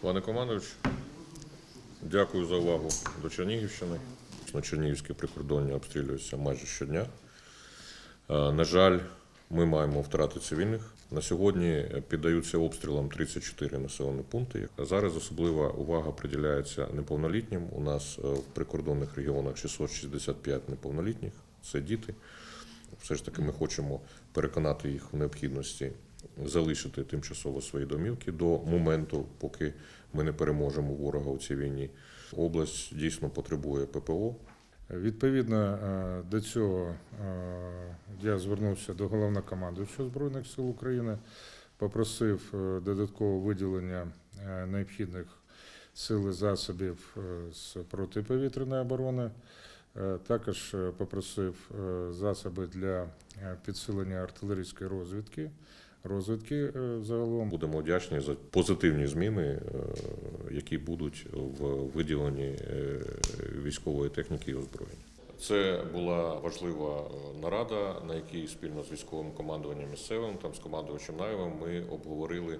Пане командович, дякую за увагу до Чернігівщини. На Чернігівське прикордоння обстрілюється майже щодня. Е, На жаль, ми маємо втрати цивільних. На сьогодні піддаються обстрілам 34 населені пункти. Зараз особлива увага приділяється неповнолітнім. У нас е, в прикордонних регіонах 665 неповнолітніх це діти. Все ж таки, ми хочемо переконати їх в необхідності залишити тимчасово свої домівки до моменту, поки ми не переможемо ворога у цій війні. Область дійсно потребує ППО. Відповідно е, до цього е, я звернувся до головнокомандуючого Збройних сил України, попросив е, додаткове виділення необхідних сил і засобів з протиповітряної оборони. Е, Також е, попросив е, засоби для підсилення артилерійської розвідки, розвідки загалом. Будемо вдячні за позитивні зміни, які будуть в виділенні військової техніки і озброєння. Це була важлива нарада, на якій спільно з військовим командуванням місцевим, там з командувачем Наєвим, ми обговорили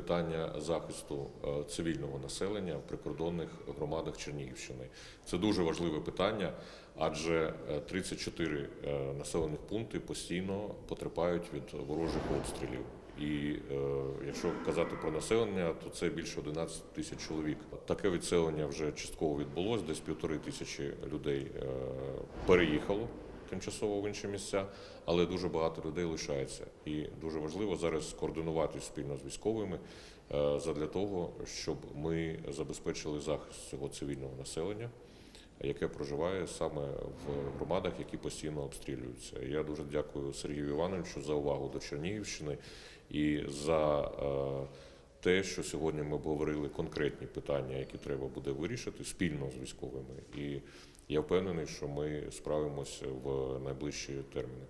питання захисту е, цивільного населення в прикордонних громадах Чернігівщини. Це дуже важливе питання, адже е, 34 е, населених пункти постійно потерпають від ворожих обстрілів. І е, якщо казати про населення, то це більше 11 тисяч чоловік. Таке відселення вже частково відбулось, десь півтори тисячі людей е, переїхало тимчасово в інші місця, але дуже багато людей лишається. І дуже важливо зараз скоординувати спільно з військовими е, задля того, щоб ми забезпечили захист цього цивільного населення. Яке проживає саме в громадах, які постійно обстрілюються. Я дуже дякую Сергію Івановичу за увагу до Чернігівщини і за е, те, що сьогодні ми обговорили конкретні питання, які треба буде вирішити спільно з військовими. І я впевнений, що ми справимося в найближчі терміни.